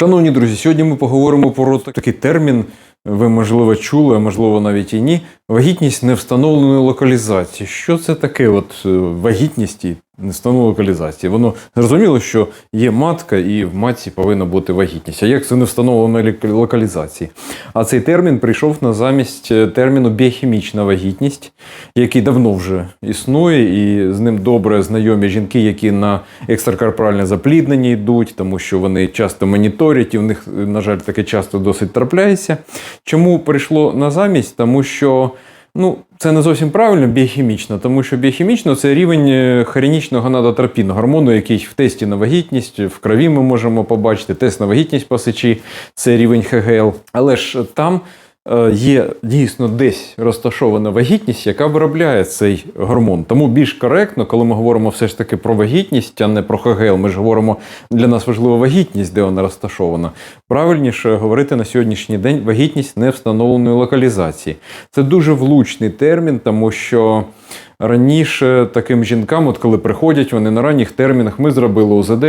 Шановні друзі, сьогодні ми поговоримо про такий термін. Ви, можливо, чули, а можливо, навіть і ні. Вагітність невстановленої локалізації. Що це таке? От е, вагітність і невстановленої локалізації? Воно зрозуміло, що є матка, і в матці повинна бути вагітність. А як це невстановленої лік- локалізації? А цей термін прийшов на замість е, терміну біохімічна вагітність, який давно вже існує, і з ним добре знайомі жінки, які на екстракорпоральне запліднення йдуть, тому що вони часто моніторять, і в них, на жаль, таке часто досить трапляється. Чому прийшло на замість? Тому що ну, це не зовсім правильно біохімічно, тому що біохімічно це рівень хронічного хорінічного гонадотропіну, гормону, який в тесті на вагітність, в крові ми можемо побачити, тест на вагітність по сечі, це рівень ХГЛ. Але ж там е, є дійсно десь розташована вагітність, яка виробляє цей гормон. Тому більш коректно, коли ми говоримо все ж таки про вагітність, а не про ХГЛ, ми ж говоримо для нас важлива вагітність, де вона розташована. Правильніше говорити на сьогоднішній день вагітність невстановленої локалізації. Це дуже влучний термін, тому що. Раніше таким жінкам, от коли приходять, вони на ранніх термінах ми зробили УЗД,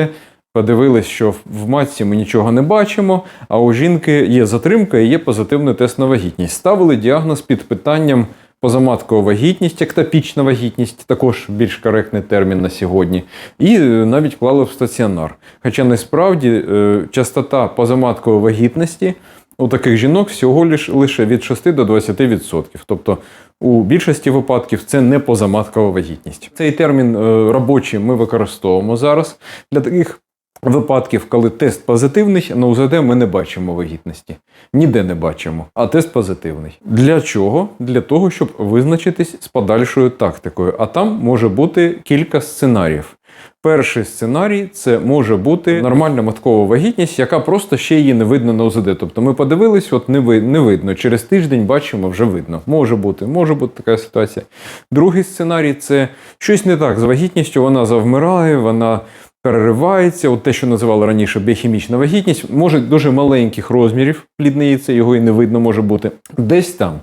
подивились, що в матці ми нічого не бачимо, а у жінки є затримка і є позитивний тест на вагітність. Ставили діагноз під питанням позаматкова вагітність, ектопічна вагітність, також більш коректний термін на сьогодні, і е, навіть клали в стаціонар. Хоча насправді е, частота позаматкової вагітності у таких жінок всього лиш, лише від 6 до 20%. Тобто у більшості випадків це не позаматкова вагітність. Цей термін е, робочий ми використовуємо зараз для таких випадків, коли тест позитивний, на УЗД ми не бачимо вагітності. Ніде не бачимо, а тест позитивний. Для чого? Для того, щоб визначитись з подальшою тактикою. А там може бути кілька сценаріїв. Перший сценарій це може бути нормальна маткова вагітність, яка просто ще її не видно на УЗД. Тобто ми подивились, от не, ви, не видно. Через тиждень бачимо, вже видно. Може бути, може бути така ситуація. Другий сценарій це щось не так з вагітністю, вона завмирає, вона переривається. От те, що називали раніше біохімічна вагітність, може дуже маленьких розмірів плідне яйце, його і не видно може бути. Десь там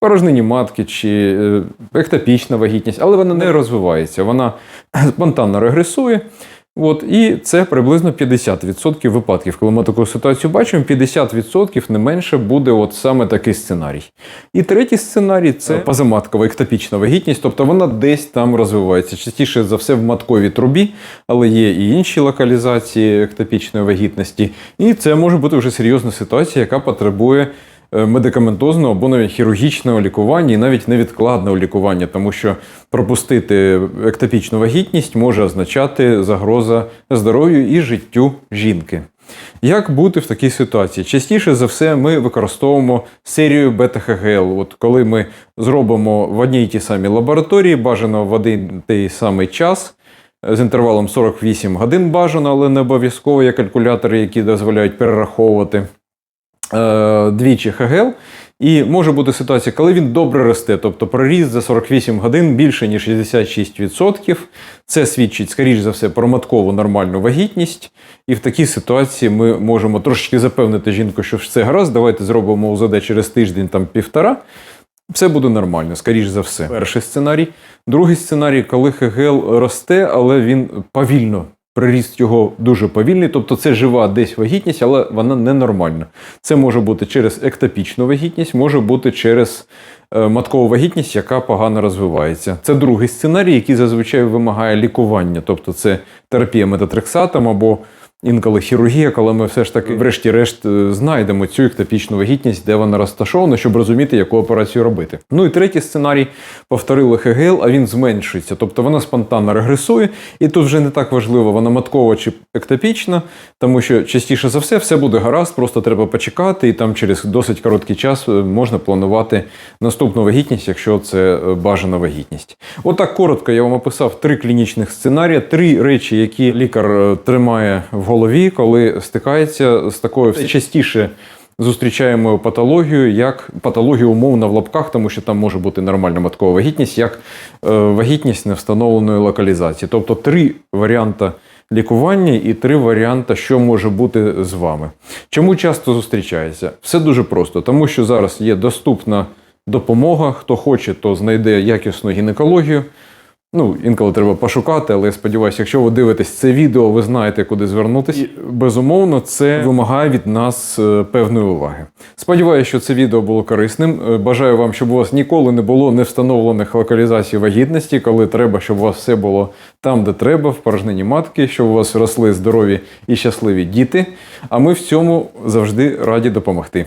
порожнині матки чи е, ектопічна вагітність, але вона не розвивається, вона спонтанно регресує. От, і це приблизно 50% випадків. Коли ми таку ситуацію бачимо, 50% не менше буде от саме такий сценарій. І третій сценарій це позаматкова ектопічна вагітність, тобто вона десь там розвивається. Частіше за все в матковій трубі, але є і інші локалізації ектопічної вагітності. І це може бути вже серйозна ситуація, яка потребує медикаментозного або навіть хірургічного лікування і навіть невідкладного лікування, тому що пропустити ектопічну вагітність може означати загроза здоров'ю і життю жінки. Як бути в такій ситуації? Частіше за все, ми використовуємо серію бета-ХГЛ. От коли ми зробимо в одній тій самій лабораторії, бажано в один той самий час. З інтервалом 48 годин бажано, але не обов'язково є калькулятори, які дозволяють перераховувати е, двічі ХГЛ. І може бути ситуація, коли він добре росте, тобто проріст за 48 годин більше, ніж 66%. Це свідчить, скоріш за все, про маткову нормальну вагітність. І в такій ситуації ми можемо трошечки запевнити жінку, що все гаразд, давайте зробимо УЗД через тиждень, там півтора. Все буде нормально, скоріш за все. Перший сценарій. Другий сценарій, коли ХГЛ росте, але він повільно. Приріст його дуже повільний, тобто це жива десь вагітність, але вона ненормальна. Це може бути через ектопічну вагітність, може бути через е, маткову вагітність, яка погано розвивається. Це другий сценарій, який зазвичай вимагає лікування, тобто це терапія метатрексатом або інколи хірургія, коли ми все ж таки, врешті-решт, е, знайдемо цю ектопічну вагітність, де вона розташована, щоб розуміти, яку операцію робити. Ну і третій сценарій повторили ХГЛ, а він зменшується, тобто вона спонтанно регресує, і тут вже не так важливо, вона маткова чи ектопічна, тому що частіше за все все буде гаразд, просто треба почекати, і там через досить короткий час е, можна планувати наступну вагітність, якщо це е, бажана вагітність. Отак коротко я вам описав три клінічних сценарії, три речі, які лікар тримає в голові, коли стикається з такою все частіше. Зустрічаємо патологію як патологію умовно в лапках, тому що там може бути нормальна маткова вагітність, як е, вагітність невстановленої локалізації. Тобто три варіанти лікування і три варіанти, що може бути з вами. Чому часто зустрічається? Все дуже просто, тому що зараз є доступна допомога. Хто хоче, то знайде якісну гінекологію. Ну, інколи треба пошукати, але я сподіваюся, якщо ви дивитесь це відео, ви знаєте, куди звернутися. І, безумовно, це вимагає від нас е, певної уваги. Сподіваюся, що це відео було корисним. Е, Бажаю вам, щоб у вас ніколи не було невстановлених локалізацій вагітності, коли треба, щоб у вас все було там, де треба, в порожнині матки, щоб у вас росли здорові і щасливі діти. А ми в цьому завжди раді допомогти.